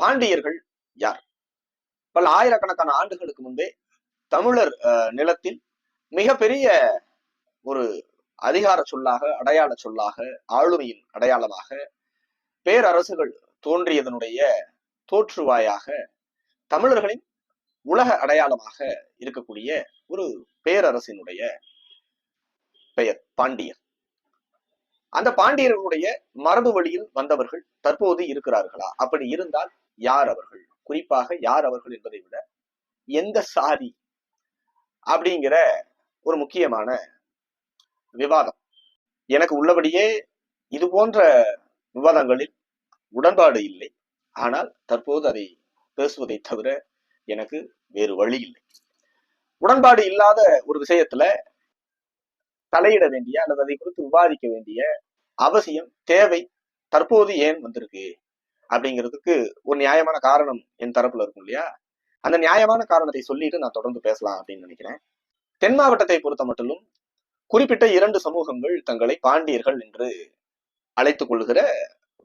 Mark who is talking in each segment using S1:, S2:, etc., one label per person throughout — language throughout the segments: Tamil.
S1: பாண்டியர்கள் யார்? பல ஆயிரக்கணக்கான ஆண்டுகளுக்கு முன்பே தமிழர் நிலத்தில் மிகப்பெரிய ஒரு அதிகார சொல்லாக அடையாள சொல்லாக ஆளுமையின் அடையாளமாக பேரரசுகள் தோன்றியதனுடைய தோற்றுவாயாக தமிழர்களின் உலக அடையாளமாக இருக்கக்கூடிய ஒரு பேரரசினுடைய பெயர் பாண்டியர். அந்த பாண்டியர்களுடைய மரபு வழியில் வந்தவர்கள் தற்போது இருக்கிறார்களா? அப்படி இருந்தால் யார் அவர்கள்? குறிப்பாக யார் அவர்கள் என்பதை விட எந்த சாதி அப்படிங்கிற ஒரு முக்கியமான விவாதம். எனக்கு உள்ளபடியே இது போன்ற விவாதங்களில் உடன்பாடு இல்லை. ஆனால் தற்போது அதை பேசுவதை தவிர எனக்கு வேறு வழி இல்லை. உடன்பாடு இல்லாத ஒரு விஷயத்துல தலையிட வேண்டிய அல்லது அதை குறித்து விவாதிக்க வேண்டிய அவசியம் தேவை தற்போது ஏன் வந்திருக்கு? அப்படிங்கிறதுக்கு ஒரு நியாயமான காரணம் என் தரப்புல இருக்கும் இல்லையா? அந்த நியாயமான காரணத்தை சொல்லிட்டு நான் தொடர்ந்து பேசலாம் அப்படின்னு நினைக்கிறேன். தென் மாவட்டத்தை பொறுத்த மட்டிலும் குறிப்பிட்ட இரண்டு சமூகங்கள் தங்களை பாண்டியர்கள் என்று அழைத்துக் கொள்கிற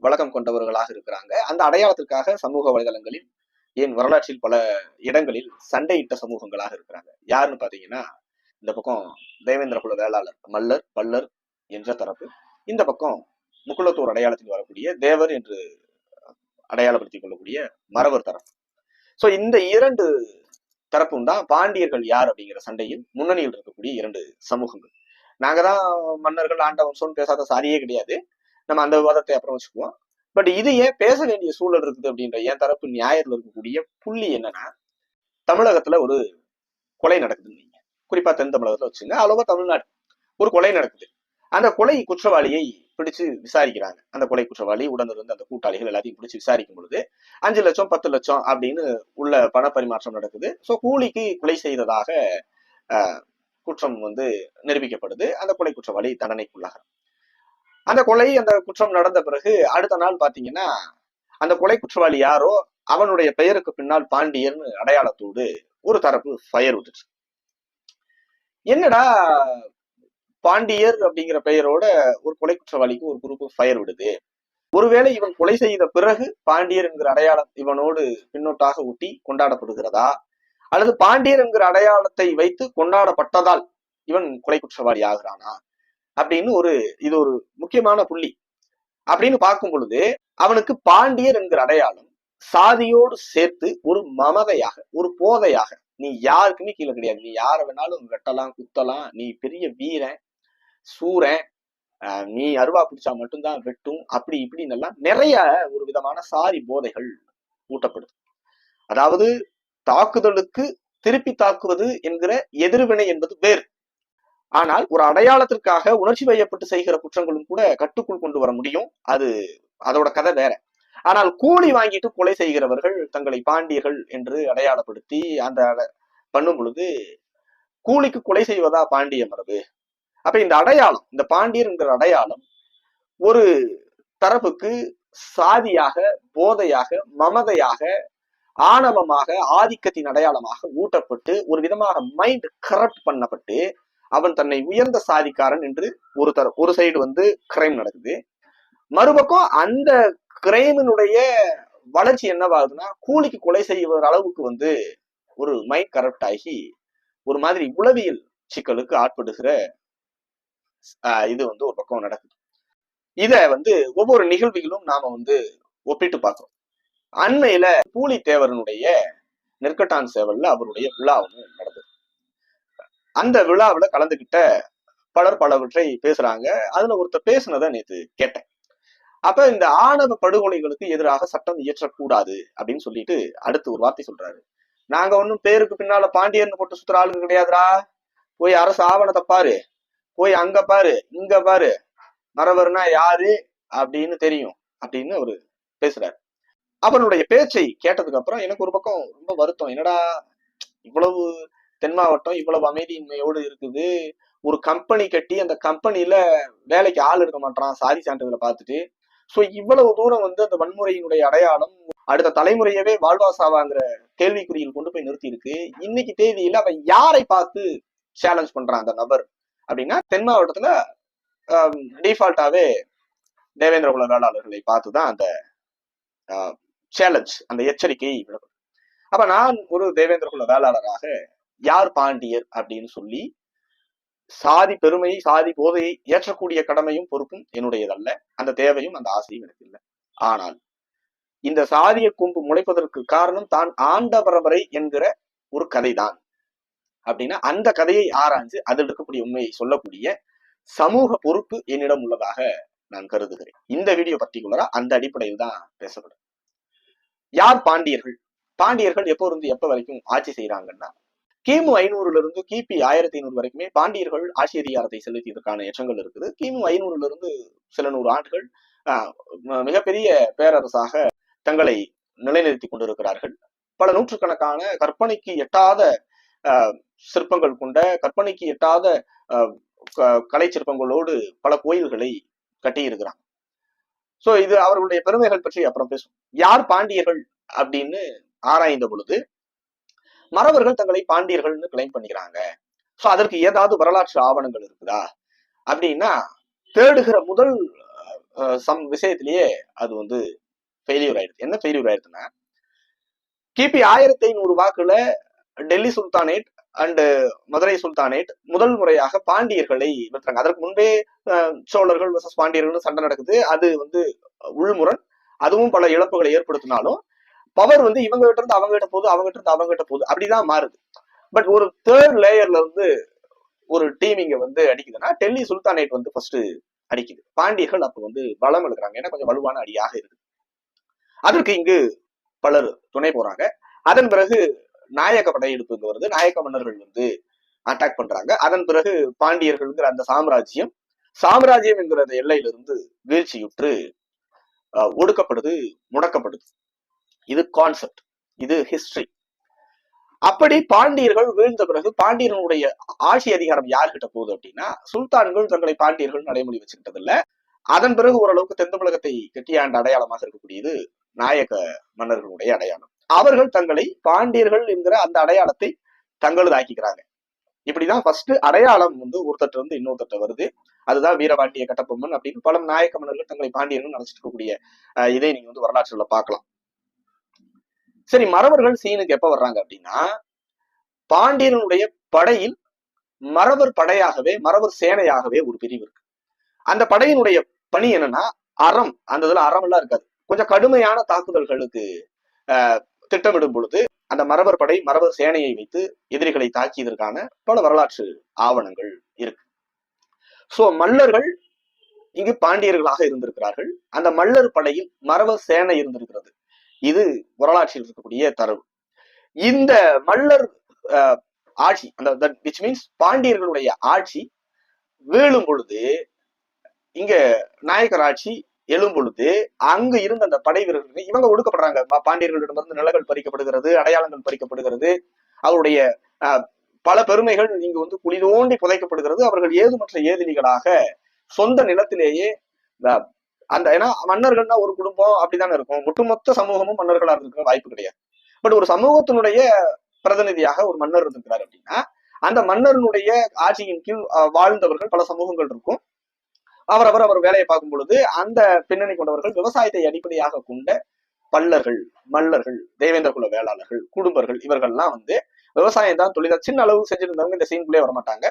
S1: வழக்கம் கொண்டவர்களாக இருக்கிறாங்க. அந்த அடையாளத்திற்காக சமூக வலைதளங்களில் ஏன் வரலாற்றில் பல இடங்களில் சண்டையிட்ட சமூகங்களாக இருக்கிறாங்க. யாருன்னு பாத்தீங்கன்னா இந்த பக்கம் தேவேந்திர குல வேளாளர் மல்லர் பல்லர் என்ற தரப்பு. இந்த பக்கம் முக்குளத்தூர் அடையாளத்தில் வரக்கூடிய தேவர் என்று அடையாளப்படுத்திக் கொள்ளக்கூடிய மறவர் தரப்பு. ஸோ இந்த இரண்டு தரப்பும் தான் பாண்டியர்கள் யார் அப்படிங்கிற சண்டையில் முன்னணியில் இருக்கக்கூடிய இரண்டு சமூகங்கள். நாங்க தான் மன்னர்கள் ஆண்ட சொல் பேசாத சாரியே கிடையாது. நம்ம அந்த விவாதத்தை அப்புறம் வச்சுக்குவோம். பட் இது ஏன் பேச வேண்டிய சூழல் இருக்குது அப்படின்ற என் தரப்பு நியாயத்தில் இருக்கக்கூடிய புள்ளி என்னன்னா தமிழகத்துல ஒரு கொலை நடக்குதுன்னு வைங்க. குறிப்பா தென் தமிழகத்துல வச்சுங்க அவ்வளவா தமிழ்நாடு. ஒரு கொலை நடக்குது. அந்த கொலை குற்றவாளியை பிடிச்சு விசாரிக்கிறாங்க. அந்த கொலை குற்றவாளி உடனிருந்து அந்த கூட்டாளிகள் எல்லாத்தையும் பிடிச்சு விசாரிக்கும் பொழுது அஞ்சு லட்சம் பத்து லட்சம் அப்படின்னு உள்ள பண பரிமாற்றம் நடக்குது. ஸோ கூலிக்கு கொலை செய்ததாக குற்றம் வந்து நிரூபிக்கப்படுது. அந்த கொலை குற்றவாளி தண்டனைக்குள்ளாகிறார் அந்த கொலை அந்த குற்றம் நடந்த பிறகு அடுத்த நாள் பாத்தீங்கன்னா அந்த கொலை குற்றவாளி யாரோ அவனுடைய பெயருக்கு பின்னால் பாண்டியர்னு அடையாளத்தோடு ஒரு தரப்பு ஃபயர் விட்டுச்சு. என்னடா பாண்டியர் அப்படிங்கிற பெயரோட ஒரு கொலை குற்றவாளிக்கு ஒரு குரூப் ஃபயர் விடுது. ஒருவேளை இவன் கொலை செய்த பிறகு பாண்டியர் என்கிற அடையாளம் இவனோடு பின்னோட்டாக ஊட்டி கொண்டாடப்படுகிறதா? அல்லது பாண்டியர் என்கிற அடையாளத்தை வைத்து கொண்டாடப்பட்டதால் இவன் கொலை குற்றவாளி ஆகிறானா? அப்படின்னு ஒரு இது ஒரு முக்கியமான புள்ளி. அப்படின்னு பார்க்கும் பொழுது அவனுக்கு பாண்டியர் என்கிற அடையாளம் சாதியோடு சேர்த்து ஒரு மமதையாக ஒரு போதையாக நீ யாருக்குமே கீழே கிடையாது. நீ யாரை வேணாலும் வெட்டலாம் குத்தலாம் நீ பெரிய வீரன் சூரன் ஆஹ் நீ அருவா பிடிச்சா மட்டும்தான் வெட்டும். அப்படி இப்படின்னு எல்லாம் நிறைய ஒரு விதமான சாரி போதைகள் ஊட்டப்படுது. அதாவது தாக்குதலுக்கு திருப்பி தாக்குவது என்கிற எதிர்வினை என்பது வேறு. ஆனால் ஒரு அடையாளத்திற்காக உணர்ச்சி வயப்பட்டு செய்கிற குற்றங்களும் கூட கட்டுக்குள் கொண்டு வர முடியும். அது அதோட கதை வேற. ஆனால் கூலி வாங்கிட்டு கொலை செய்கிறவர்கள் தங்களை பாண்டியர்கள் என்று அடையாளப்படுத்தி அந்த அட- பண்ணும் பொழுது கூலிக்கு கொலை செய்வதா பாண்டிய மரபு? அப்ப இந்த அடையாளம் இந்த பாண்டியர்ங்கிற அடையாளம் ஒரு தரப்புக்கு சாதியாக போதையாக மமதையாக ஆணவமாக ஆதிக்கத்தின் அடையாளமாக ஊட்டப்பட்டு ஒரு விதமாக மைண்ட் கரப்ட் பண்ணப்பட்டு அவன் தன்னை உயர்ந்த சாதிக்காரன் என்று ஒரு தர ஒரு சைடு வந்து கிரைம் நடக்குது. மறுபக்கம் அந்த கிரைமினுடைய வளர்ச்சி என்னவாகுதுன்னா கூலிக்கு கொலை செய்வத அளவுக்கு வந்து ஒரு மைண்ட் கரப்ட் ஆகி ஒரு மாதிரி உளவியல் சிக்கலுக்கு ஆட்படுகிற இது வந்து ஒரு பக்கம் நடக்குது. இத வந்து ஒவ்வொரு நிகழ்வுகளும் நாம வந்து ஒப்பிட்டு பார்க்கிறோம். அண்மையில பூலித்தேவரனுடைய நெற்கட்டான் சேவல்ல அவருடைய விழா நடந்தது. அந்த விழாவுல கலந்துகிட்ட பலர் பலவற்றை பேசுறாங்க. அதுல ஒருத்தர் பேசுனதை நேற்று கேட்டேன். அப்ப இந்த ஆணவ படுகொலைகளுக்கு எதிராக சட்டம் இயற்றக்கூடாது அப்படின்னு சொல்லிட்டு அடுத்து ஒரு வார்த்தை சொல்றாரு. நாங்க ஒன்னும் பேருக்கு பின்னால பாண்டியர்னு போட்டு சுத்துற ஆளுங்க கிடையாதுடா. போய் அரசு ஆவணத்தை பாரு. போய் அங்க பாரு இங்க பாரு. மறவர்னா யாரு அப்படின்னு தெரியும் அப்படின்னு அவரு பேசுறாரு. அவனுடைய பேச்சை கேட்டதுக்கு அப்புறம் எனக்கு ஒரு பக்கம் ரொம்ப வருத்தம். என்னடா இவ்வளவு தென் மாவட்டம் இவ்வளவு அமைதியின்மையோடு இருக்குது. ஒரு கம்பெனி கட்டி அந்த கம்பெனியில வேலைக்கு ஆள் எடுக்க மாட்டான் சாதி சான்றிதழை பார்த்துட்டு. ஸோ இவ்வளவு தூரம் வந்து அந்த வன்முறையினுடைய அடையாளம் அடுத்த தலைமுறையவே வாழ்வாசாவாங்கிற கேள்விக்குறியில் கொண்டு போய் நிறுத்தி இருக்கு இன்னைக்கு தேதியில அவன் யாரை பார்த்து சேலஞ்ச் பண்றான் அந்த நபர்? அப்படின்னா தென் மாவட்டத்துல டிஃபால்ட்டாவே தேவேந்திர குல வேளாளர்களை பார்த்து தான் அந்த சேலஞ்ச் அந்த எச்சரிக்கையை விடப்படும். அப்ப நான் ஒரு தேவேந்திர குல வேளாளராக யார் பாண்டியர் அப்படின்னு சொல்லி சாதி பெருமையை சாதி போதையை ஏற்றக்கூடிய கடமையும் பொறுப்பும் என்னுடையதல்ல. அந்த தேவையும் அந்த ஆசையும் எனக்கு இல்லை. ஆனால் இந்த சாதிய கும்பு முளைப்பதற்கு காரணம் தான் ஆண்ட பரம்பரை என்கிற ஒரு கதைதான். அப்படின்னா அந்த கதையை ஆராய்ஞ்சு அதில் இருக்கக்கூடிய உண்மையை சொல்லக்கூடிய சமூக பொறுப்பு என்னிடம் உள்ளதாக நான் கருதுகிறேன். இந்த வீடியோ பர்டிகுலரா அந்த அடிப்படையில் தான் பேசப்படும். யார் பாண்டியர்கள்? பாண்டியர்கள் எப்போ இருந்து எப்ப வரைக்கும் ஆட்சி செய்யறாங்கன்னா கிமு ஐநூறுல இருந்து கிபி ஆயிரத்தி ஐநூறு வரைக்குமே பாண்டியர்கள் ஆட்சி அதிகாரத்தை செலுத்தியதற்கான எச்சங்கள் இருக்குது. கிமு ஐநூறுல இருந்து சில நூறு ஆண்டுகள் ஆஹ், மிகப்பெரிய பேரரசாக தங்களை நிலைநிறுத்தி கொண்டிருக்கிறார்கள். பல நூற்றுக்கணக்கான கற்பனைக்கு எட்டாத சிற்பங்கள் கொண்ட கற்பனைக்கு எட்டாத ஆஹ், க- கலை சிற்பங்களோடு பல கோயில்களை கட்டியிருக்கிறாங்க. சோ இது அவர்களுடைய பெருமைகள் பற்றி அப்புறம் பேசும் யார் பாண்டியர்கள் அப்படின்னு ஆராய்ந்த பொழுது மறவர்கள் தங்களை பாண்டியர்கள்னு கிளைம் பண்ணிக்கிறாங்க. சோ அதற்கு ஏதாவது வரலாற்று ஆவணங்கள் இருக்குதா? அப்படின்னா தேடுகிற முதல் அஹ், சம் விஷயத்திலேயே அது வந்து ஃபெயிலியூர் ஆயிடுது. என்ன ஃபெயிலியூர் ஆயிடுதுன்னா கிபி ஆயிரத்தி ஐநூறு வாக்குல Delhi sultanate and Madurai sultanate முதல் முறையாக பாண்டியர்களை வெற்றாங்க அதற்கு முன்பே சோழர்கள் வர்சஸ் பாண்டியர்கள் சண்டை நடக்குது. அது வந்து உள்முரண். அதுவும் பல இழப்புகளை ஏற்படுத்தினாலும் பவர் வந்து இவங்க கிட்ட இருந்து அவங்க கிட்ட போகுது அவங்க கிட்ட இருந்து அவங்க கிட்ட போகுது. அப்படிதான் மாறுது. பட் ஒரு தேர்ட் லேயர்ல இருந்து ஒரு டீம் இங்க வந்து அடிக்குதுன்னா டெல்லி சுல்தானேட் வந்து ஃபர்ஸ்ட் அடிக்குது. பாண்டியர்கள் அப்ப வந்து பலம் எழுக்கிறாங்க ஏன்னா கொஞ்சம் வலுவான அடியாக இருக்கு. அதற்கு இங்கு பலர் துணை போறாங்க. அதன் பிறகு நாயக்க படையெடுப்பு இங்க வருது. நாயக்க மன்னர்கள் வந்து அட்டாக் பண்றாங்க. அதன் பிறகு பாண்டியர்கள்ங்கிற அந்த சாம்ராஜ்யம் சாம்ராஜ்யம் என்கிற அந்த எல்லையிலிருந்து வீழ்ச்சியுற்று ஒடுக்கப்படுது முடக்கப்படுது. இது கான்செப்ட் இது ஹிஸ்டரி அப்படி பாண்டியர்கள் வீழ்ந்த பிறகு பாண்டியர்களுடைய ஆட்சி அதிகாரம் யார்கிட்ட போகுது அப்படின்னா சுல்தான்கள் தங்களை பாண்டியர்கள் நடைமுறை வச்சுக்கிட்டது இல்ல அதன் பிறகு ஓரளவுக்கு தென் தமிழகத்தை கெட்டியாண்ட அடையாளமாக இருக்கக்கூடியது நாயக மன்னர்களுடைய அடையாளம். அவர்கள் தங்களை பாண்டியர்கள் என்கிற அந்த அடையாளத்தை தங்களது ஆக்கிக்கிறாங்க இப்படிதான் ஃபர்ஸ்ட் அடையாளம் வந்து ஒருத்தட்ட இருந்து இன்னொருத்தட்ட வருது. அதுதான் வீரபாண்டிய கட்டபொம்மன் அப்படின்னு பல நாயக்க மன்னர்கள் தங்களை பாண்டியர்கள் நினைச்சிட்டு இருக்கக்கூடிய இதை நீங்க வந்து வரலாற்றுல பார்க்கலாம். சரி மறவர்கள் சீனுக்கு எப்ப வர்றாங்க அப்படின்னா பாண்டியனுடைய படையில் மறவர் படையாகவே மறவர் சேனையாகவே ஒரு பிரிவு இருக்கு. அந்த படையினுடைய பணி என்னன்னா அறம். அந்த இதுல அறம் எல்லாம் இருக்காது. கொஞ்சம் கடுமையான தாக்குதல்களுக்கு ஆஹ், திட்டமிடும் பொழுது அந்த மரபர் படை மரபர் சேனையை வைத்து எதிரிகளை தாக்கியதற்கான பல வரலாற்று ஆவணங்கள் இருக்கு. சோ மல்லர்கள் இங்கு பாண்டியர்களாக இருந்திருக்கிறார்கள். அந்த மல்லர் படையில் மறவர் சேனை இருந்திருக்கிறது. இது வரலாற்றில் இருக்கக்கூடிய தரவு. இந்த மல்லர் அஹ், ஆட்சி அந்த விச் மீன்ஸ் பாண்டியர்களுடைய ஆட்சி வீழும் பொழுது இங்க நாயக்கர் ஆட்சி எழும் பொழுது அங்கு இருந்த அந்த படை வீரர்கள் இவங்க ஒடுக்கப்படுறாங்க. பா- பாண்டியர்களிடமிருந்து நிலங்கள் பறிக்கப்படுகிறது அடையாளங்கள் பறிக்கப்படுகிறது. அவருடைய பல பெருமைகள் இங்கு வந்து குழி தோண்டி புதைக்கப்படுகிறது. அவர்கள் ஏதுமற்ற ஏதிலிகளாக சொந்த நிலத்திலேயே அந்த ஏன்னா மன்னர்கள்னா ஒரு குடும்பம் அப்படிதானே இருக்கும். ஒட்டுமொத்த சமூகமும் மன்னர்களா இருக்கிற வாய்ப்பு கிடையாது. பட் ஒரு சமூகத்தினுடைய பிரதிநிதியாக ஒரு மன்னர் இருந்திருக்கிறார் அப்படின்னா அந்த மன்னருடைய ஆட்சியின் கீழ் வாழ்ந்தவர்கள் பல சமூகங்கள் இருக்கும். அவரவர் அவர் வேலையை பார்க்கும் பொழுது அந்த பின்னணி கொண்டவர்கள் விவசாயத்தை அடிப்படையாக கொண்ட பல்லர்கள் மல்லர்கள் தேவேந்திர குல வேளாளர்கள் குடும்பர்கள் இவர்கள்லாம் வந்து விவசாயம் தான் தொழிலா சின்ன அளவு செஞ்சிருந்தவங்க இந்த சீன்குள்ளே வரமாட்டாங்க.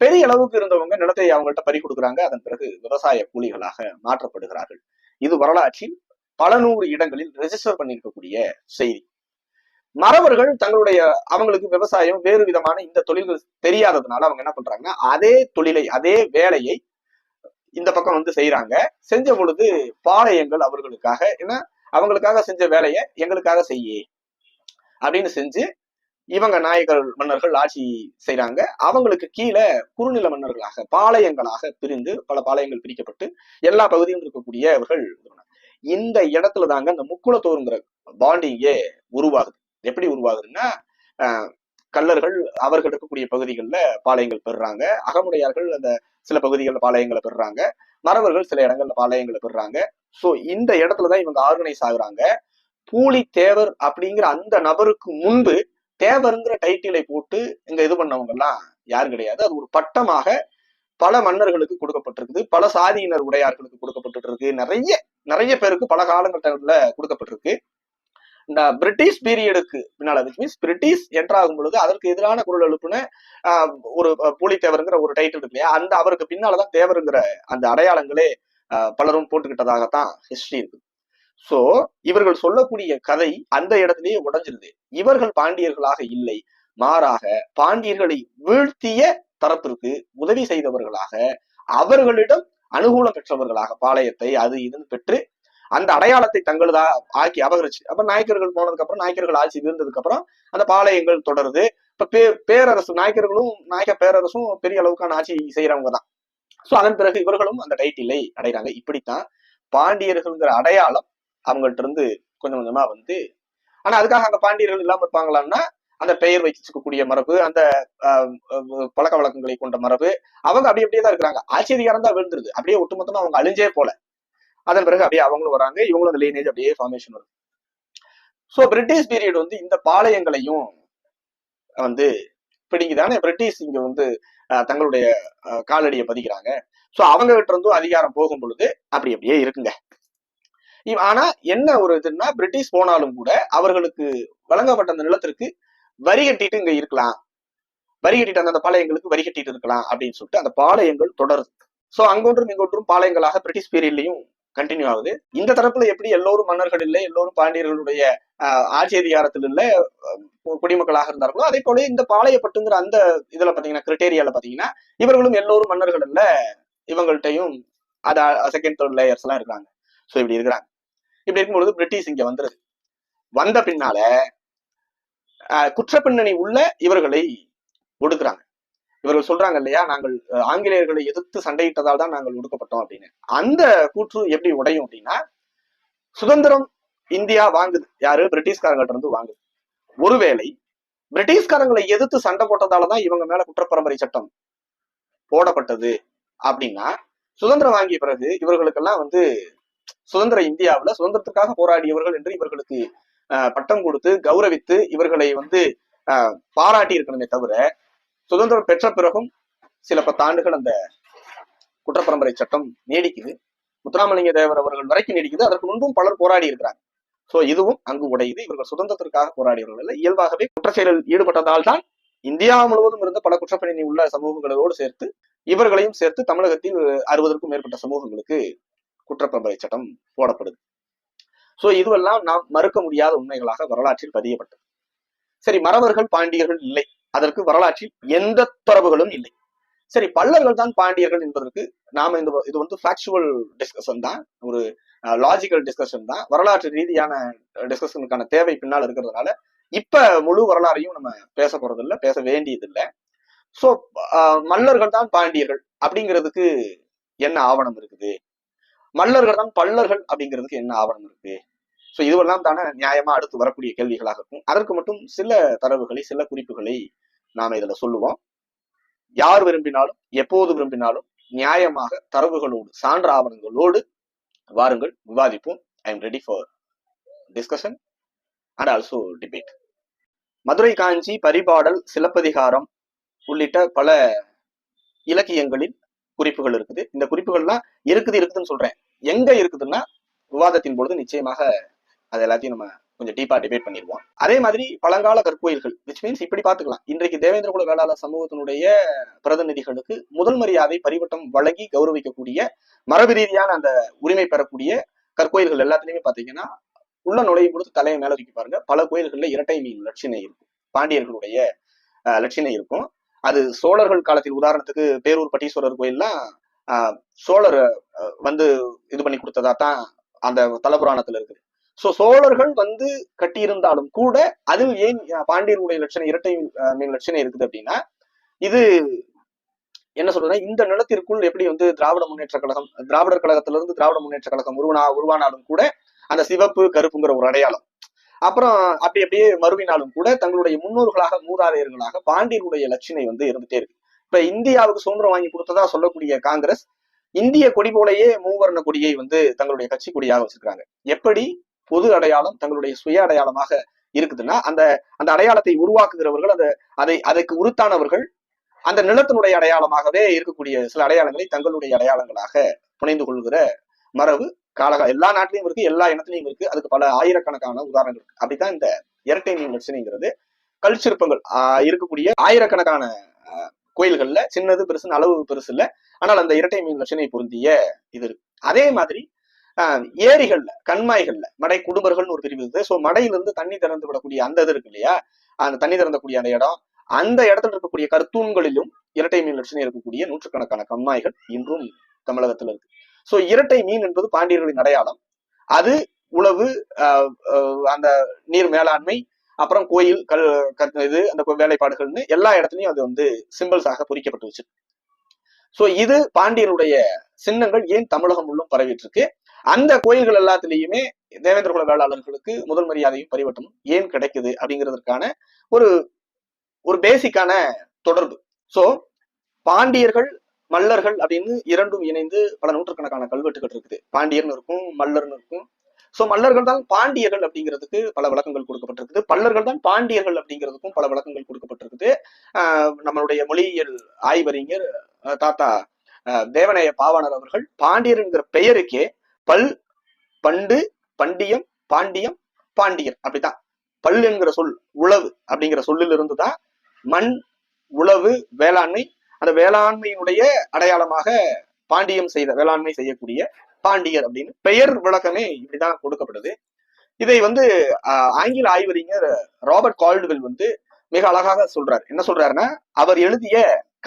S1: பெரிய அளவுக்கு இருந்தவங்க நிலத்தை அவங்கள்ட்ட பறி கொடுக்குறாங்க. அதன் பிறகு விவசாய கூலிகளாக மாற்றப்படுகிறார்கள். இது வரலாற்றில் பல நூறு இடங்களில் ரெஜிஸ்டர் பண்ணியிருக்கக்கூடிய செய்தி. மறவர்கள் தங்களுடைய அவங்களுக்கு விவசாயம் வேறு விதமான இந்த தொழில்கள் தெரியாததுனால அவங்க என்ன பண்றாங்கன்னா அதே தொழிலை அதே வேலையை இந்த பக்கம் வந்து செய்யறாங்க செஞ்ச பொழுது பாளையங்கள் அவர்களுக்காக ஏன்னா அவங்களுக்காக செஞ்ச வேலையை எங்களுக்காக செய்ய அப்படின்னு செஞ்சு இவங்க நாயக்கர் மன்னர்கள் ஆட்சி செய்கிறாங்க அவங்களுக்கு கீழே குறுநில மன்னர்களாக பாளையங்களாக பிரிந்து பல பாளையங்கள் பிரிக்கப்பட்டு எல்லா பகுதியும் இருக்கக்கூடிய அவர்கள் இந்த இடத்துல தாங்க இந்த முக்குளத்தோருங்கிற பாண்டிங்கே உருவாகுது. எப்படி உருவாகுதுன்னா கல்லர்கள் அவர்கள் இருக்கக்கூடிய பகுதிகளில் பாளையங்கள் பெறுறாங்க. அகமுடையார்கள் அந்த சில பகுதிகளில் பாளையங்களை பெறுறாங்க. மறவர்கள் சில இடங்கள்ல பாளையங்களை பெறுறாங்க. ஸோ இந்த இடத்துலதான் இவங்க ஆர்கனைஸ் ஆகுறாங்க. பூலி தேவர் அப்படிங்கிற அந்த நபருக்கு முன்பு தேவருங்கிற டைட்டிலை போட்டு இங்க இது பண்ணவங்க எல்லாம் யாரும் கிடையாது. அது ஒரு பட்டமாக பல மன்னர்களுக்கு கொடுக்கப்பட்டிருக்குது. பல சாதியினர் உடையார்களுக்கு கொடுக்கப்பட்டு இருக்கு நிறைய நிறைய பேருக்கு பல காலகட்டங்கள்ல கொடுக்கப்பட்டிருக்கு. இந்த பிரிட்டிஷ் பீரியடுக்கு பின்னால விச் மீன்ஸ் பிரிட்டிஷ் என்றாகும் பொழுது அதற்கு எதிரான குரல் எழுப்புன ஒரு புலித்தேவருங்கிற ஒரு டைட்டில் இருக்கு இல்லையா? அந்த அவருக்கு பின்னாலதான் தேவருங்கிற அந்த அடையாளங்களே பலரும் போட்டுக்கிட்டதாகத்தான் ஹிஸ்டரி இருக்கு. சோ இவர்கள் சொல்லக்கூடிய கதை அந்த இடத்திலேயே உடைஞ்சிருது. இவர்கள் பாண்டியர்களாக இல்லை. மாறாக பாண்டியர்களை வீழ்த்திய தரப்பிற்கு உதவி செய்தவர்களாக அவர்களிடம் அனுகூலம் பெற்றவர்களாக பாளையத்தை அது இதுன்னு பெற்று அந்த அடையாளத்தை தங்களதா ஆக்கி அபகரிச்சு அப்ப நாயக்கர்கள் போனதுக்கு அப்புறம் நாயக்கர்கள் ஆட்சி இருந்ததுக்கு அப்புறம் அந்த பாளையங்கள் தொடருது. இப்ப பே பேரரசு நாயக்கர்களும் நாயக்க பேரரசும் பெரிய அளவுக்கான ஆட்சி செய்யறவங்க தான் சோ அதன் பிறகு இவர்களும் அந்த டைட்டிலை அடைகிறாங்க. இப்படித்தான் பாண்டியர்கள்ங்கிற அடையாளம் அவங்கள்ட்ட இருந்து கொஞ்சம் கொஞ்சமா வந்து ஆனா அதுக்காக அங்க பாண்டியர்கள் இல்லாம இருப்பாங்களான்னா அந்த பெயர் வச்சுக்கக்கூடிய மரபு அந்த ஆஹ், பழக்க வழக்கங்களை கொண்ட மரபு அவங்க அப்படி அப்படியே தான் இருக்கிறாங்க. ஆட்சி அதிகாரம் தான் விழுந்துருது. அப்படியே ஒட்டுமொத்தமா அவங்க அழிஞ்சே போல. அதன் பிறகு அப்படியே அவங்களும் வராங்க. இவங்களும் அந்த லீனேஜ் அப்படியே ஃபார்மேஷன் வருது சோ பிரிட்டிஷ் பீரியட் வந்து இந்த பாளையங்களையும் வந்து பிடிங்குதானே? பிரிட்டிஷ் இங்க வந்து ஆஹ், தங்களுடைய காலடியை பதிக்கிறாங்க. சோ அவங்க கிட்ட இருந்தும் அதிகாரம் போகும் பொழுது அப்படி அப்படியே இருக்குங்க. இவ்- ஆனா என்ன ஒரு இதுன்னா பிரிட்டிஷ் போனாலும் கூட அவர்களுக்கு வழங்கப்பட்ட அந்த நிலத்திற்கு வரி கட்டிட்டு இங்க இருக்கலாம். வரி கட்டிட்டு அந்த- பாளையங்களுக்கு வரி கட்டிட்டு இருக்கலாம் அப்படின்னு சொல்லிட்டு அந்த பாளையங்கள் தொடருது. சோ அங்கொன்றும் இங்கொன்றும் பாளையங்களாக பிரிட்டிஷ் பீரியட்லயும் கண்டினியூ ஆகுது. இந்த தரப்புல எப்படி எல்லோரும் மன்னர்கள் இல்லை எல்லோரும் பாண்டியர்களுடைய ஆட்சி அதிகாரத்தில் இல்ல குடிமக்களாக இருந்தார்களோ அதே போல இந்த பாளையப்பட்டுங்கிற அந்த இதுல பாத்தீங்கன்னா கிரிட்டேரியால பாத்தீங்கன்னா இவர்களும் எல்லோரும் மன்னர்கள் இல்ல இவங்கள்ட்டையும் அத செகண்ட் தேர்ட் லேயர்ஸ் எல்லாம் இருக்காங்க சோ இப்படி இருக்கிறாங்க. இப்படி இருக்கும்பொழுது பிரிட்டிஷ் இங்க வந்துருது. வந்த பின்னால ஆஹ், குற்ற பின்னணி உள்ள இவர்களை ஒடுக்குறாங்க. இவர்கள் சொல்றாங்க இல்லையா நாங்கள் அஹ், ஆங்கிலேயர்களை எதிர்த்து சண்டையிட்டதால் தான் நாங்கள் ஒடுக்கப்பட்டோம் அப்படின்னு. அந்த கூற்று எப்படி உடையும் அப்படின்னா சுதந்திரம் இந்தியா வாங்குது. யாரு? பிரிட்டிஷ்காரங்கிட்ட இருந்து வாங்குது. ஒருவேளை பிரிட்டிஷ்காரங்களை எதிர்த்து சண்டை போட்டதால தான் இவங்க மேல குற்றப்பரம்பரை சட்டம் போடப்பட்டது அப்படின்னா சுதந்திரம் வாங்கிய பிறகு இவர்களுக்கெல்லாம் வந்து சுதந்திர இந்தியாவுல சுதந்திரத்துக்காக போராடியவர்கள் என்று இவர்களுக்கு ஆஹ், பட்டம் கொடுத்து கௌரவித்து இவர்களை வந்து ஆஹ், பாராட்டி இருக்கணுமே தவிர சுதந்திரம் பெற்ற பிறகும் சில பத்தாண்டுகள் அந்த குற்றப்பரம்பரை சட்டம் நீடிக்குது. முத்துராமலிங்க தேவர் அவர்கள் வரைக்கும் நீடிக்குது. அதற்கு முன்பும் பலர் போராடி இருக்கிறாங்க. சோ இதுவும் அங்கு உடையுது. இவர்கள் சுதந்திரத்திற்காக போராடியவர்கள் இல்லை இயல்பாகவே குற்றச்செயலில் ஈடுபட்டதால் தான் இந்தியா முழுவதும் இருந்த பல குற்றப்பணி உள்ள சமூகங்களோடு சேர்த்து இவர்களையும் சேர்த்து தமிழகத்தில் அறுபதற்கும் மேற்பட்ட சமூகங்களுக்கு குற்றப்பரம்பரை சட்டம் போடப்படுது. சோ இதுவெல்லாம் நாம் மறுக்க முடியாத உண்மைகளாக வரலாற்றில் பதியப்பட்டது. சரி மறவர்கள் பாண்டியர்கள் இல்லை. அதற்கு வரலாற்றில் எந்த தொடர்புகளும் இல்லை. சரி பல்லர்கள் தான் பாண்டியர்கள் என்பதற்கு நாம இந்த இது வந்து ஃபேக்சுவல் டிஸ்கஷன் தான் ஒரு லாஜிக்கல் டிஸ்கஷன் தான். வரலாற்று ரீதியான டிஸ்கஷனுக்கான தேவை பின்னால் இருக்கிறதுனால இப்ப முழு வரலாறையும் நம்ம பேச போறதில்ல பேச வேண்டியதில்லை. ஸோ மல்லர்கள் தான் பாண்டியர்கள் அப்படிங்கிறதுக்கு என்ன ஆவணம் இருக்குது? மல்லர்கள் தான் பல்லர்கள் அப்படிங்கிறதுக்கு என்ன ஆவணம் இருக்கு ஸோ இதுவெல்லாம் தானே நியாயமா அடுத்து வரக்கூடிய கேள்விகளாக இருக்கும். அதற்கு மட்டும் சில தரவுகளை சில குறிப்புகளை நாம இதுல சொல்லுவோம். யார் விரும்பினாலும் எப்போது விரும்பினாலும் நியாயமாக தரவுகளோடு சான்று ஆவணங்களோடு வாருங்கள். விவாதிப்போம். I am ready for discussion and also debate Madurai Kanchi Paripadal Silappatikaram உள்ளிட்ட பல இலக்கியங்களில் குறிப்புகள் இருக்குது. இந்த குறிப்புகள்லாம் இருக்குது இருக்குதுன்னு சொல்றேன். எங்க இருக்குதுன்னா விவாதத்தின் பொழுது நிச்சயமாக அது எல்லாத்தையும் நம்ம கொஞ்சம் டீப்பா டிபேட் பண்ணிடுவோம். அதே மாதிரி பழங்கால கற்கோயில்கள் விச் மீன்ஸ் இப்படி பாத்துக்கலாம் இன்றைக்கு தேவேந்திரகுல வேளாளர் சமூகத்தினுடைய பிரதிநிதிகளுக்கு முதல் மரியாதை பரிவட்டம் வழங்கி கௌரவிக்கக்கூடிய மரபு ரீதியான அந்த உரிமை பெறக்கூடிய கற்கோயில்கள் எல்லாத்துலயுமே பாத்தீங்கன்னா உள்ள நுழையும் பொழுது தலையை மேல தூக்கி பாருங்க. பல கோயில்கள்ல இரட்டை மீன் லட்சணை இருக்கும். பாண்டியர்களுடைய லட்சணை இருக்கும். அது சோழர்கள் காலத்தில் உதாரணத்துக்கு பேரூர் பட்டீஸ்வரர் கோயில்லாம் சோழர் வந்து இது பண்ணி கொடுத்ததா தான் அந்த தலபுராணத்துல இருக்குது. சோ சோழர்கள் வந்து கட்டியிருந்தாலும் கூட அதில் ஏன் அஹ், பாண்டியர்களுடைய லட்சணை இரட்டை மீன் லட்சணம் இருக்குது அப்படின்னா இது என்ன சொல்றதுன்னா இந்த நிலத்திற்குள் எப்படி வந்து திராவிட முன்னேற்ற கழகம் திராவிடர் கழகத்திலிருந்து திராவிட முன்னேற்ற கழகம் உருவனா உருவானாலும் கூட அந்த சிவப்பு கருப்புங்கிற ஒரு அடையாளம். அப்புறம் அப்படி அப்படியே மறுவினாலும் கூட தங்களுடைய முன்னோர்களாக மூதாதையர்களாக பாண்டியர்களுடைய லட்சணை வந்து இருந்துட்டே இருக்கு. இப்ப இந்தியாவுக்கு சுதந்திரம் வாங்கி கொடுத்ததா சொல்லக்கூடிய காங்கிரஸ் இந்திய கொடி போலயே மூவர்ண கொடியை வந்து தங்களுடைய கட்சி கொடியாக வச்சிருக்காங்க. எப்படி? பொது அடையாளம் தங்களுடைய சுய அடையாளமாக இருக்குதுன்னா அந்த அந்த அடையாளத்தை உருவாக்குகிறவர்கள் அந்த அதை அதற்கு உருத்தானவர்கள் அந்த நிலத்தினுடைய அடையாளமாகவே இருக்கக்கூடிய சில அடையாளங்களை தங்களுடைய அடையாளங்களாக புனைந்து கொள்கிற மரபு காலகா எல்லா நாட்டிலையும் இருக்கு எல்லா இனத்திலையும் இருக்கு. அதுக்கு பல ஆயிரக்கணக்கான உதாரணங்கள் இருக்கு. அப்படித்தான் இந்த இரட்டை மீன் லட்சணைங்கிறது கல் சிற்பங்கள் ஆஹ் இருக்கக்கூடிய ஆயிரக்கணக்கான ஆஹ் கோயில்கள்ல சின்னது பெருசுன்னு அளவு பெருசு இல்ல. ஆனால் அந்த இரட்டை மீன் லட்சணை பொருந்திய இது இருக்கு. அதே மாதிரி ஏரிகள்ல கண்மாய்கள்ல மடை குடும்பர்கள்னு ஒரு பிரிவு இருக்குது. ஸோ மடையிலிருந்து தண்ணி திறந்து விடக்கூடிய அந்த இது இருக்கு இல்லையா? அந்த தண்ணி திறந்தக்கூடிய அந்த இடம் அந்த இடத்துல இருக்கக்கூடிய கருத்தூண்களிலும் இரட்டை மீன் லட்சணம் இருக்கக்கூடிய நூற்றுக்கணக்கான கண்மாய்கள் இன்றும் தமிழகத்துல இருக்கு. ஸோ இரட்டை மீன் என்பது பாண்டியர்களின் அடையாளம். அது உழவு ஆஹ் அந்த நீர் மேலாண்மை அப்புறம் கோயில் கல் இது அந்த வேலைப்பாடுகள்னு எல்லா இடத்துலயும் அது வந்து சிம்பிள்ஸாக பொறிக்கப்பட்டு வச்சு சோ இது பாண்டியருடைய சின்னங்கள் ஏன் தமிழகம் உள்ளும் பரவிட்டு இருக்கு? அந்த கோயில்கள் எல்லாத்துலயுமே தேவேந்திர குல வேளாளர்களுக்கு முதல் மரியாதையும் பரிவட்டமும் ஏன் கிடைக்குது அப்படிங்கிறதுக்கான ஒரு ஒரு பேசிக்கான தொடர்பு. சோ பாண்டியர்கள் மல்லர்கள் அப்படின்னு இரண்டும் இணைந்து பல நூற்றுக்கணக்கான கல்வெட்டுகள் இருக்குது. பாண்டியர்னு இருக்கும் மல்லர்னு இருக்கும். சோ மல்லர்கள் தான் பாண்டியர்கள் அப்படிங்கிறதுக்கு பல விளக்கங்கள் கொடுக்கப்பட்டிருக்குது. பல்லர்கள் தான் பாண்டியர்கள் அப்படிங்கிறதுக்கும் பல விளக்கங்கள் கொடுக்கப்பட்டிருக்குது. ஆஹ் நம்மளுடைய மொழியியல் ஆய்வறிஞர் அஹ் தாத்தா அஹ் தேவனைய பாவாணர் அவர்கள் பாண்டியர் என்கிற பெயருக்கே பல் பண்டு பண்டியம் பாண்டியம் பாண்டியர். அப்படித்தான். பல் என்கிற சொல் உழவு அப்படிங்கிற சொல்லிலிருந்து தான் மண் உழவு வேளாண்மை அந்த வேளாண்மையினுடைய அடையாளமாக பாண்டியம் செய்த வேளாண்மை செய்யக்கூடிய பாண்டியர் அப்படின்னு பெயர் விளக்கமே இப்படிதான் கொடுக்கப்படுது. இதை வந்து ஆங்கில ஆய்வறிஞர் ராபர்ட் கால்டுவெல் வந்து மிக அழகாக சொல்றாரு. என்ன சொல்றாருன்னா அவர் எழுதிய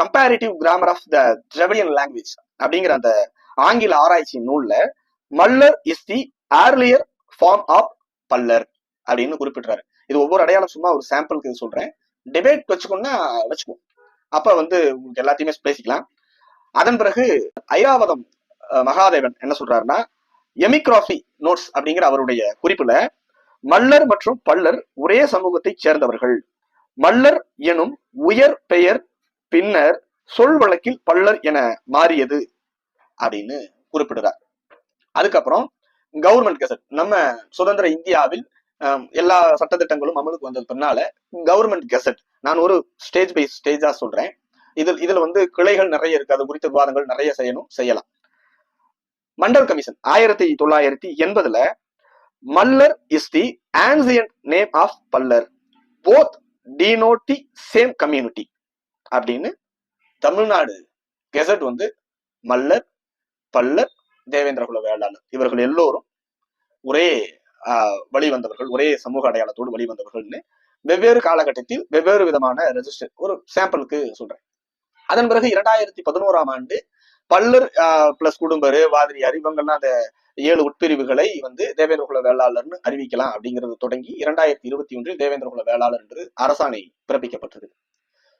S1: comparative grammar of the Dravidian language அப்படிங்கிற அந்த ஆங்கில ஆராய்ச்சி நூல்ல Mallar is the earlier form of Pallar அப்படின்னு குறிப்பிடுறாரு. இது ஒவ்வொரு அடையாளம் சும்மா ஒரு சாம்பிளுக்கு இது சொல்றேன். டிபேட் வச்சுக்கோன்னா வச்சுக்கோ. அப்ப வந்து உங்களுக்கு எல்லாத்தையுமே பேசிக்கலாம். அதன் பிறகு ஐராவதம் மகாதேவன் என்ன சொல்றாருன்னா எமிக்ராஃபி நோட்ஸ் அப்படிங்கிற அவருடைய குறிப்புல மல்லர் மற்றும் பல்லர் ஒரே சமூகத்தைச் சேர்ந்தவர்கள். மல்லர் எனும் உயர் பெயர் பின்னர் சொல் வழக்கில் பல்லர் என மாறியது அப்படின்னு குறிப்பிடுறார். அதுக்கப்புறம் கவர்மெண்ட் கெசட் நம்ம சுதந்திர இந்தியாவில் எல்லா சட்டத்திட்டங்களும் அமலுக்கு வந்தது பின்னால கவர்மெண்ட் கெசட் நான் ஒரு ஸ்டேஜ் பை ஸ்டேஜா சொல்றேன். இதில் இதுல வந்து கிளைகள் நிறைய இருக்கு. அது குறித்த விவாதங்கள் நிறைய செய்யணும் செய்யலாம். மண்டல் கமிஷன் ஆயிரத்தி தொள்ளாயிரத்தி எண்பதுல Mallar is the ancient name of Pallar. Both denote same community அப்படின்னு தமிழ்நாடு கெசட் வந்து மல்லர் பல்லர் தேவேந்திரகுல வேளாளர். இவர்கள் எல்லோரும் ஒரே ஆஹ், வழிவந்தவர்கள் ஒரே சமூக அடையாளத்தோடு வழிவந்தவர்கள்னு வெவ்வேறு காலகட்டத்தில் வெவ்வேறு விதமான ரெஜிஸ்டர் ஒரு சாம்பிளுக்கு சொல்றேன். அதன் பிறகு இரண்டாயிரத்தி பதினோராம் ஆண்டு பல்லர் பிளஸ் குடும்பரு வாதிரியார் இவங்கெல்லாம் அந்த ஏழு உட்பிரிவுகளை வந்து தேவேந்திரகுல வேளாளர்னு அறிவிக்கலாம் அப்படிங்கிறது தொடங்கி இரண்டாயிரத்தி இருபத்தி ஒன்றில் தேவேந்திரகுல வேளாளர் என்று அரசாணை பிறப்பிக்கப்பட்டது.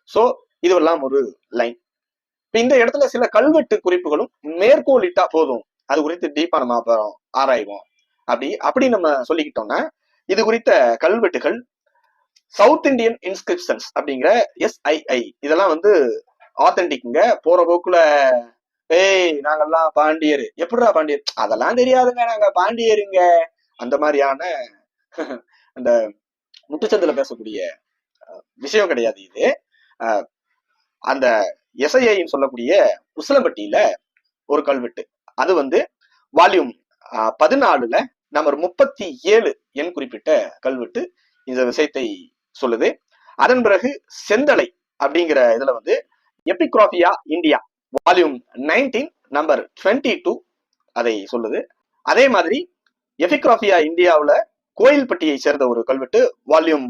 S1: சோ இதுவெல்லாம் ஒரு லைன் இந்த இடத்துல சில கல்வெட்டு குறிப்புகளும் மேற்கோளிட்டா போதும். அது குறித்து டீப்பா நம்ம அப்புறம் ஆராய்வோம். அப்படி அப்படி நம்ம சொல்லிக்கிட்டோம்னா இது குறித்த கல்வெட்டுகள் சவுத் இந்தியன் இன்ஸ்கிரிப்ஷன்ஸ் அப்படிங்கிற எஸ்ஐஐ இதெல்லாம் வந்து ஆத்தென்டிக்குங்க போற போக்குல ஏய் நாங்கெல்லாம் பாண்டியர். எப்படிடா பாண்டியர்? அதெல்லாம் தெரியாதுங்க நாங்க பாண்டியருங்க. அந்த மாதிரியான அந்த முட்டுச்சந்தில பேசக்கூடிய விஷயம் கிடையாது இது. அந்த எஸ்ஐஐன்னு சொல்லக்கூடிய உசிலம்பட்டியில ஒரு கல்வெட்டு. அது வந்து வால்யூம் பதினாலுல நம்பர் முப்பத்தி ஏழு எண் குறிப்பிட்ட கல்வெட்டு இந்த விஷயத்தை சொல்லுது. அதன் பிறகு செந்தலை அப்படிங்கிற இதுல வந்து Epigraphia India volume nineteen number twenty two அதை சொல்லுது. அதே மாதிரி எபிக்ராபியா இந்தியாவில் கோயில்பட்டியை சேர்ந்த ஒரு கல்வெட்டு வால்யூம்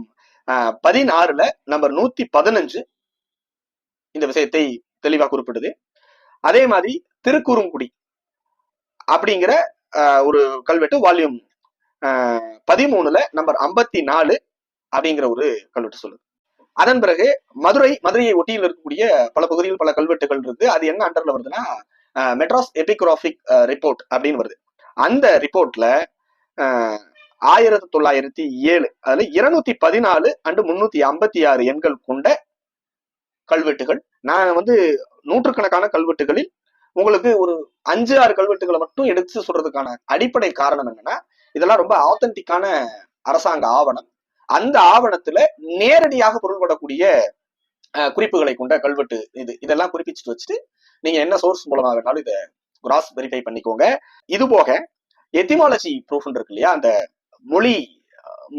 S1: பதினாறுல நம்பர் நூத்தி பதினஞ்சு இந்த விஷயத்தை தெளிவா குறிப்பிடுது. அதே மாதிரி திருக்குறுங்குடி அப்படிங்கிற ஆஹ், ஒரு கல்வெட்டு வால்யூம் பதிமூணுல நம்பர் ஐம்பத்தி நாலு அப்படிங்கிற ஒரு கல்வெட்டு சொல்லுது. அதன் பிறகு மதுரை மதுரையை ஒட்டியில் இருக்கக்கூடிய பல பகுதியில் பல கல்வெட்டுகள் இருக்கு. அது என்ன அண்டர்ல வருதுன்னா மெட்ராஸ் எபிகிராபிக் ரிப்போர்ட் அப்படின்னு வருது. அந்த ரிப்போர்ட்ல ஆயிரத்தி தொள்ளாயிரத்தி ஏழு அதுல இருநூத்தி பதினாலு அண்டு முன்னூத்தி ஐம்பத்தி ஆறு எண்கள் கொண்ட கல்வெட்டுகள். நான் வந்து நூற்றுக்கணக்கான கல்வெட்டுகளில் உங்களுக்கு ஒரு அஞ்சு ஆறு கல்வெட்டுகளை மட்டும் எடுத்து சொல்றதுக்கான அடிப்படை காரணம் என்னன்னா இதெல்லாம் ரொம்ப ஆத்தென்டிக்கான அரசாங்க ஆவணம். அந்த ஆவணத்துல நேரடியாக பொருள்படக்கூடிய குறிப்புகளை கொண்ட கல்வெட்டு இது. இதெல்லாம் குறிப்பிச்சுட்டு வச்சுட்டு நீங்க என்ன சோர்ஸ் மூலமாக வேணாலும் இதை கிராஸ் வெரிஃபை பண்ணிக்கோங்க. இது போக எத்திமாலஜி ப்ரூஃப் இருக்கு இல்லையா அந்த மொழி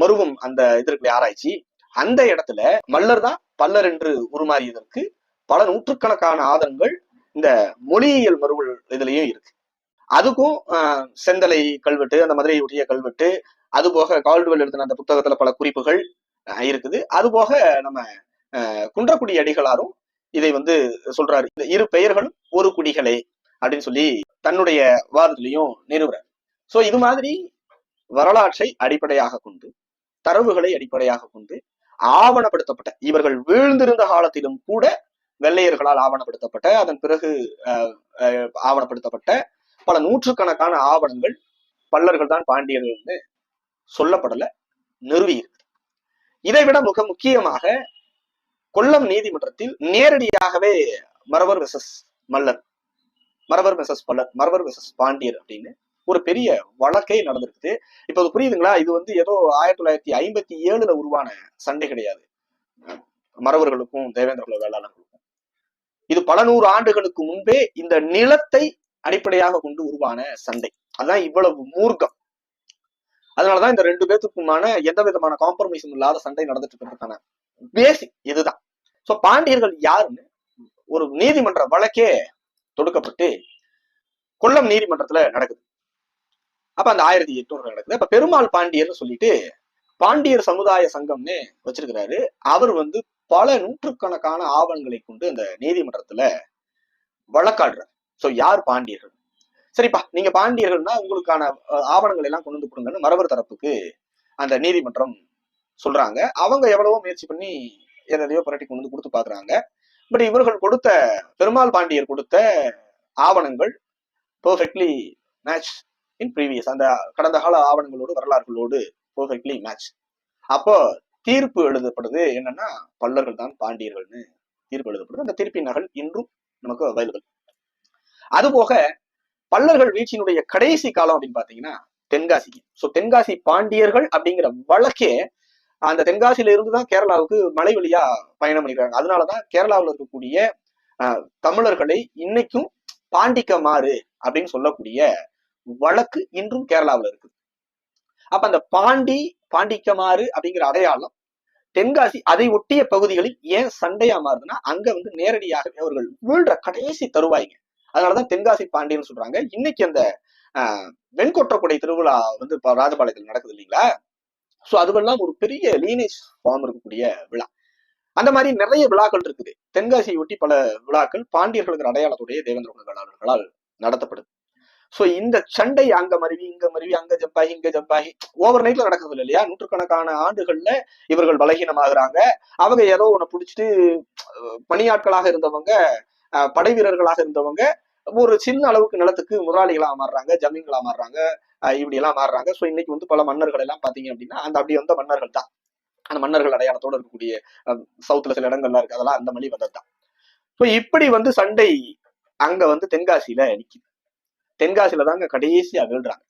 S1: மருவும் அந்த இது இருக்கு ஆராய்ச்சி. அந்த இடத்துல மல்லர் தான் பல்லர் என்று உருமாறியதற்கு பல நூற்றுக்கணக்கான ஆதாரங்கள் இந்த மொழியியல் மறுவல் இதுலயும் இருக்கு. அதுக்கும் ஆஹ், செந்தலை கல்வெட்டு அந்த மதுரை ஒட்டிய கல்வெட்டு அது போக கால்டுவெல் எழுதின அந்த புத்தகத்துல பல குறிப்புகள் இருக்குது. அது போக நம்ம குன்றக்குடி அடிகளாரும் இதை வந்து சொல்றாரு. இந்த இரு பெயர்களும் ஒரு குடிகளே அப்படின்னு சொல்லி தன்னுடைய வாதத்திலையும் நிறுவுறார். சோ இது மாதிரி வரலாற்றை அடிப்படையாக கொண்டு தரவுகளை அடிப்படையாக கொண்டு ஆவணப்படுத்தப்பட்ட இவர்கள் வீழ்ந்திருந்த காலத்திலும் கூட வெள்ளையர்களால் ஆவணப்படுத்தப்பட்ட அதன் பிறகு ஆவணப்படுத்தப்பட்ட பல நூற்றுக்கணக்கான ஆவணங்கள் பல்லர்கள் தான் பாண்டியர்கள்னு சொல்லப்படல நிறுவியிருக்கு இதை விட மிக முக்கியமாக கொல்லம் நீதிமன்றத்தில் நேரடியாகவே Maravar versus Mallar Maravar versus Pallar Maravar versus Pandiyar அப்படின்னு ஒரு பெரிய வழக்கே நடந்திருக்குது. இப்ப அது புரியுதுங்களா? இது வந்து ஏதோ ஆயிரத்தி தொள்ளாயிரத்தி ஐம்பத்தி ஏழுல உருவான சண்டை கிடையாது. மறவர்களுக்கும் தேவேந்திர குல வேளாளர்களுக்கும். இது பல நூறு ஆண்டுகளுக்கு முன்பே இந்த நிலத்தை அடிப்படையாக கொண்டு உருவான சண்டை அதான் இவ்வளவு மூர்க்கம். அதனாலதான் இந்த ரெண்டு பேத்துக்குமான எந்த விதமான காம்ப்ரமைஸும் இல்லாத சண்டை நடந்துட்டு இருக்கிறதுக்கான பேசிக் இதுதான். சோ பாண்டியர்கள் யாருன்னு ஒரு நீதிமன்ற வழக்கே தொடுக்கப்பட்டு கொல்லம் நீதிமன்றத்துல நடக்குது. அப்ப அந்த ஆயிரத்தி எட்நூறு நடக்குது. அப்ப பெருமாள் பாண்டியர்னு சொல்லிட்டு பாண்டியர் சமுதாய சங்கம்னு வச்சிருக்கிறாரு. அவர் வந்து பல நூற்றுக்கணக்கான ஆவணங்களை கொண்டு அந்த நீதிமன்றத்துல வழக்காடுறார். சோ யார் பாண்டியர்கள்? சரிப்பா நீங்க பாண்டியர்கள்னா உங்களுக்கான ஆவணங்களை எல்லாம் கொண்டு வந்து கொடுங்கன்னு மரபர் தரப்புக்கு அந்த நீதிமன்றம் சொல்றாங்க. அவங்க எவ்வளவோ முயற்சி பண்ணி எதையோ புரட்டி கொண்டு வந்து கொடுத்து பாக்குறாங்க பட் இவர்கள் கொடுத்த பெருமாள் பாண்டியர் கொடுத்த ஆவணங்கள் பர்ஃபெக்ட்லி மேட்ச் இன் ப்ரீவியஸ் அந்த கடந்த கால ஆவணங்களோடு வரலாறுகளோடு பர்ஃபெக்ட்லி மேட்ச் அப்போ தீர்ப்பு எழுதப்படுது என்னன்னா பல்லர்கள் தான் பாண்டியர்கள்னு தீர்ப்பு எழுதப்படுது. அந்த தீர்ப்பின் நகல் இன்றும் நமக்கு அவைலபிள் அதுபோக பல்லர்கள் வீழ்ச்சியினுடைய கடைசி காலம் அப்படின்னு பாத்தீங்கன்னா தென்காசிக்கு ஸோ தென்காசி பாண்டியர்கள் அப்படிங்கிற வழக்கே அந்த தென்காசியில இருந்து தான் கேரளாவுக்கு மலை வழியா பயணம் பண்ணிக்கிறாங்க அதனாலதான் கேரளாவில் இருக்கக்கூடிய அஹ், தமிழர்களை இன்னைக்கும் பாண்டிக்கமாறு அப்படின்னு சொல்லக்கூடிய வழக்கு இன்றும் கேரளாவில் இருக்கு அப்ப அந்த பாண்டி பாண்டிக்கமாறு அப்படிங்கிற அடையாளம் தென்காசி அதை ஒட்டிய பகுதிகளில் ஏன் சண்டையா மாறுதுன்னா அங்க வந்து நேரடியாகவே அவர்கள் வீழ்ற கடைசி தருவாய்ங்க. அதனாலதான் தென்காசி பாண்டியன்னு சொல்றாங்க. இன்னைக்கு அந்த ஆஹ், வெண்கொற்றக்குடை திருவிழா வந்து ராஜபாளையத்தில் நடக்குது இல்லைங்களா? சோ அதுவெல்லாம் ஒரு பெரிய லீனேஜ் ஃபார்ம் இருக்கக்கூடிய விழா. அந்த மாதிரி நிறைய விழாக்கள் இருக்குது. தென்காசியை ஒட்டி பல விழாக்கள் பாண்டியர்களுக்கு அடையாளத்துடைய தேவேந்திர குல வேளாளர்களால் நடத்தப்படுது. சோ இந்த சண்டை அங்க மருவி இங்க மருவி அங்க ஜப்பாகி இங்க ஜப்பாகி ஓவர் நைட்ல நடக்குது இல்லையா? நூற்றுக்கணக்கான ஆண்டுகள்ல இவர்கள் பலகீனமாகறாங்க. அவங்க ஏதோ ஒண்ணு பிடிச்சிட்டு பணியாட்களாக இருந்தவங்க அஹ், படை வீரர்களாக இருந்தவங்க ஒரு சின்ன அளவுக்கு நிலத்துக்கு முதலாளிகளா மாறுறாங்க ஜமீன்களா மாறுறாங்க அஹ், இப்படி எல்லாம் மாறுறாங்க. சோ இன்னைக்கு வந்து பல மன்னர்கள் எல்லாம் பாத்தீங்க அப்படின்னா அந்த அப்படி வந்த மன்னர்கள் தான். அந்த மன்னர்கள் அடையாளத்தோட இருக்கக்கூடிய சவுத்துல சில இடங்கள்லாம் இருக்கு. அதெல்லாம் அந்த மொழி வந்தது தான். ஸோ இப்படி வந்து சண்டை அங்க வந்து தென்காசியில நிக்குது. தென்காசியில தாங்க கடைசியா வீழ்றாங்க.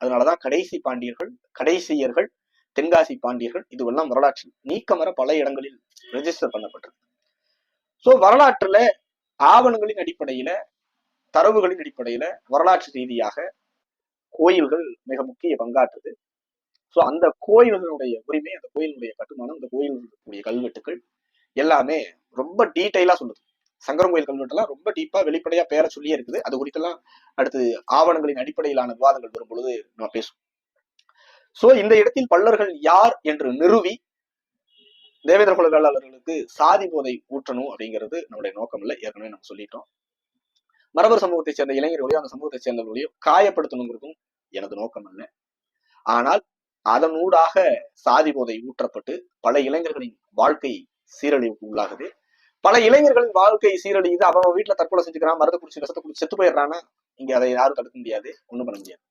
S1: அதனாலதான் கடைசி பாண்டியர்கள் கடைசியர்கள் தென்காசி பாண்டியர்கள் இதுவெல்லாம் வரலாற்று நீக்கமர பல இடங்களில் ரெஜிஸ்டர் பண்ணப்பட்டிருக்கு ஸோ வரலாற்றுல ஆவணங்களின் அடிப்படையில தரவுகளின் அடிப்படையில வரலாற்று ரீதியாக கோயில்கள் மிக முக்கிய பங்காற்றுது. ஸோ அந்த கோயில்களுடைய உரிமை அந்த கோயிலுடைய கட்டுமானம் அந்த கோயிலுடைய கல்வெட்டுகள் எல்லாமே ரொம்ப டீட்டெயிலா சொல்லுது. சங்கரம் கோயில் கல்வெட்டெல்லாம் ரொம்ப டீப்பா வெளிப்படையா பேர சொல்லியே இருக்குது. அது குறித்தெல்லாம் அடுத்து ஆவணங்களின் அடிப்படையிலான விவாதங்கள் வரும் பொழுது நம்ம பேசுவோம். சோ இந்த இடத்தில் பல்லர்கள் யார் என்று நிறுவி தேவேந்திர குல வேளாளர்களுக்கு சாதி போதை ஊற்றணும் அப்படிங்கிறது நம்முடைய நோக்கம் இல்லை ஏற்கனவே நம்ம சொல்லிட்டோம். மரபர் சமூகத்தை சேர்ந்த இளைஞர்களையும் அந்த சமூகத்தை சேர்ந்தவர்களையும் காயப்படுத்தணுங்கிறதும் எனது நோக்கம் அல்ல ஆனால் அதனூடாக சாதி போதை ஊற்றப்பட்டு பல இளைஞர்களின் வாழ்க்கை சீரழிவுக்கு உள்ளாகுது. பல இளைஞர்களின் வாழ்க்கை சீரழியுது அவன் வீட்டுல தற்கொலை செஞ்சுக்கிறான் மருந்து குடிச்சு விஷத்தை குடிச்சு செத்து போயிடுறான்னா இங்க அதை யாரும் தடுக்க முடியாது ஒண்ணும் பண்ண முடியாது.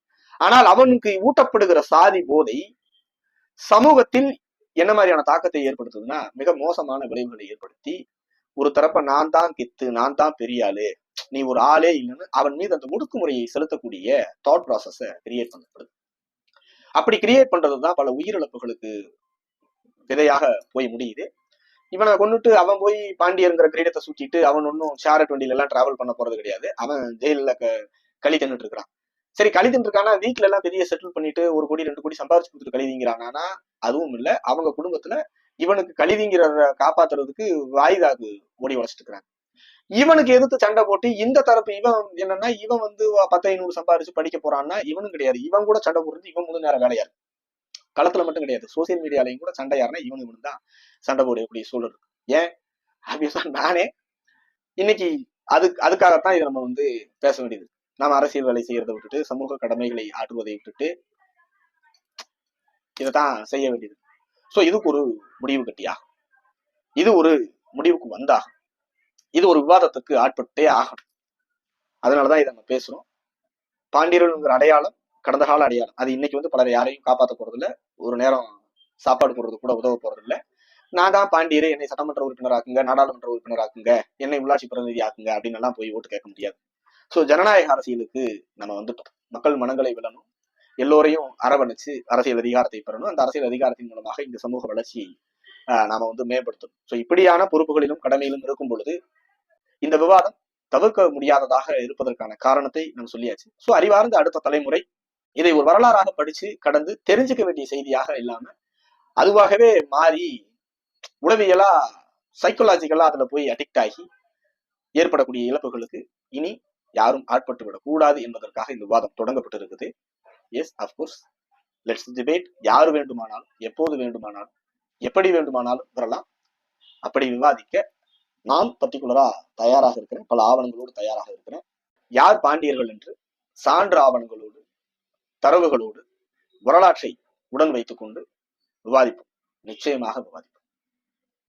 S1: ஆனால் அவனுக்கு ஊட்டப்படுகிற சாதி போதை சமூகத்தில் என்ன மாதிரியான தாக்கத்தை ஏற்படுத்துதுன்னா மிக மோசமான விளைவுகளை ஏற்படுத்தி ஒரு தரப்ப நான் தான் கித்து நான் தான் பெரிய ஆளு நீ ஒரு ஆளே இல்லைன்னு அவன் மீது அந்த ஒடுக்குமுறையை செலுத்தக்கூடிய தாட் ப்ராசஸ கிரியேட் பண்ணப்படுது. அப்படி கிரியேட் பண்றதுதான் பல உயிரிழப்புகளுக்கு விதையாக போய் முடியுது. இவனை கொண்டுட்டு அவன் போய் பாண்டியருங்கிற கிரீடத்தை சுத்திட்டு அவன் ஒன்னும் ஷேரட் வண்டியில எல்லாம் டிராவல் பண்ண போறது கிடையாது. அவன் ஜெயில க களி தின்னுட்டு இருக்கிறான். சரி களி இருக்கானா வீட்டுல எல்லாம் பெரிய செட்டில் பண்ணிட்டு ஒரு கோடி ரெண்டு கோடி சம்பாதிச்சு கொடுத்துட்டு கழிதிங்கிறானா அதுவும் இல்ல. அவங்க குடும்பத்துல இவனுக்கு கழிதிங்கிறத காப்பாத்துறதுக்கு வாய்தாக்கு ஓடி உழைச்சிட்டு இருக்கிறாங்க. இவனுக்கு எதிர்த்து சண்டை போட்டு இந்த தரப்பு இவன் என்னன்னா இவன் வந்து பத்து ஐநூறு சம்பாரிச்சு படிக்க போறான்னா இவனும் கிடையாது. இவன் கூட சண்டை போடுறது இவன் முழு நேரம் வேலையா இருக்கு. களத்துல மட்டும் கிடையாது. சோசியல் மீடியாலையும் கூட சண்டை யாருன்னா இவனு இவனு தான் சண்டை போடக்கூடிய சூழல் இருக்கு. ஏன்? ஆப்வியஸா நானே இன்னைக்கு அது அதுக்காகத்தான் இதை நம்ம வந்து பேச வேண்டியது. நாம அரசியல் வேலை செய்யறதை விட்டுட்டு சமூக கடமைகளை ஆற்றுவதை விட்டுட்டு தான் செய்ய வேண்டியது. சோ இதுக்கு ஒரு முடிவு கட்டியா? இது ஒரு முடிவுக்கு வந்தாகும் இது ஒரு விவாதத்துக்கு ஆட்பட்டே ஆகணும். அதனாலதான் இதை நம்ம பேசுறோம். பாண்டியர்கள்ங்கிற அடையாளம் கடந்த கால அடையாளம் அது இன்னைக்கு வந்து பலர் யாரையும் காப்பாற்ற போறதில்ல. ஒரு நேரம் சாப்பாடு போடுறது கூட உதவ போறது இல்லை நான் தான் பாண்டியர். என்னை சட்டமன்ற உறுப்பினர் ஆக்குங்க நாடாளுமன்ற உறுப்பினர் ஆக்குங்க என்னை உள்ளாட்சி பிரதிநிதி ஆக்குங்க அப்படின்னு எல்லாம் போய் ஓட்டு கேட்க முடியாது. ஸோ ஜனநாயக அரசியலுக்கு நம்ம வந்துட்டோம் மக்கள் மனங்களை விழணும். எல்லோரையும் அரவணைச்சு அரசியல் அதிகாரத்தை பெறணும். அந்த அரசியல் அதிகாரத்தின் மூலமாக இந்த சமூக வளர்ச்சியை நாம வந்து மேம்படுத்தணும். ஸோ இப்படியான பொறுப்புகளிலும் கடமையிலும் இருக்கும் பொழுது இந்த விவாதம் தவிர்க்க முடியாததாக இருப்பதற்கான காரணத்தை நம்ம சொல்லியாச்சு. ஸோ அறிவார்ந்த அடுத்த தலைமுறை இதை ஒரு வரலாறாக படிச்சு கடந்து தெரிஞ்சுக்க வேண்டிய செய்தியாக இல்லாம அதுவாகவே மாறி உளவியலா சைக்கோலாஜிக்கலா அதுல போய் அடிக்ட் ஆகி ஏற்படக்கூடிய இழப்புகளுக்கு இனி யாரும் ஆட்பட்டு விடக்கூடாது என்பதற்காக இந்த விவாதம் தொடங்கப்பட்டு இருக்குது எஸ் அப்கோர்ஸ் லெட்ஸ் டிபேட் யார் வேண்டுமானாலும் எப்போது வேண்டுமானாலும் எப்படி வேண்டுமானாலும் வரலாம். அப்படி விவாதிக்க நான் பர்டிகுலரா தயாராக இருக்கிறேன். பல ஆவணங்களோடு தயாராக இருக்கிறேன். யார் பாண்டியர்கள் என்று சான்று ஆவணங்களோடு தரவுகளோடு வரலாற்றை உடன் வைத்துக்கொண்டு விவாதிப்போம். நிச்சயமாக விவாதிப்போம்.